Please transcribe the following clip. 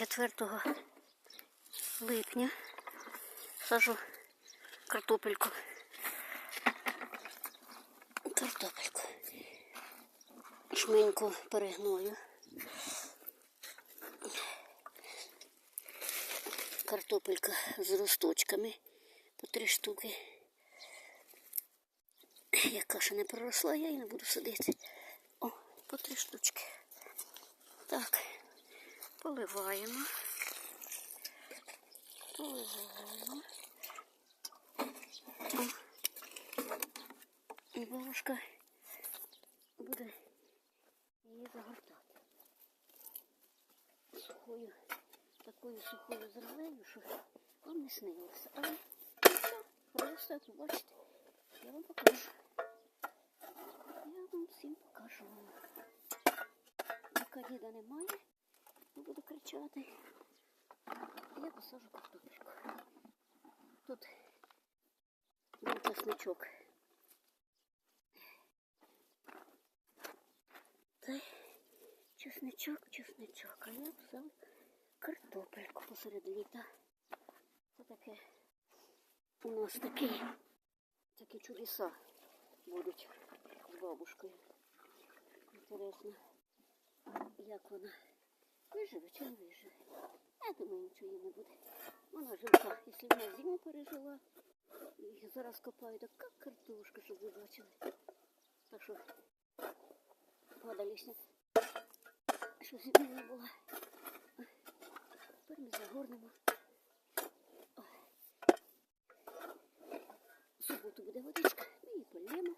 4 липня сажу картопельку. Картопельку. Шменьку перегною. Картопелька з росточками по три штуки. Яка ще не проросла, я її не буду садити. О, по три штучки. Так, поливаємо. Поливаємо. І бабушка буде її загортати. Сухою, такою сухою землею, що вам не снилося. Але просто, як бачите, я вам покажу. Я вам всім покажу. Поки діда немає, не буду кричати. Я посажу картопельку. Тут був чесночок. Та чесничок, чесничок, а я посажу картопельку посеред літа. Це таке у нас такі, такі чудеса будуть з бабушкою. Інтересно, як вона виживе чи не виживе. Я думаю, нічого їй не буде. Вона жива, якщо вона зиму пережила, і зараз копаю така картошка, щоб ви бачили. Так що падали сніг, що зими не було. Тепер ми загорнемо. В суботу буде водичка, ми її полємо.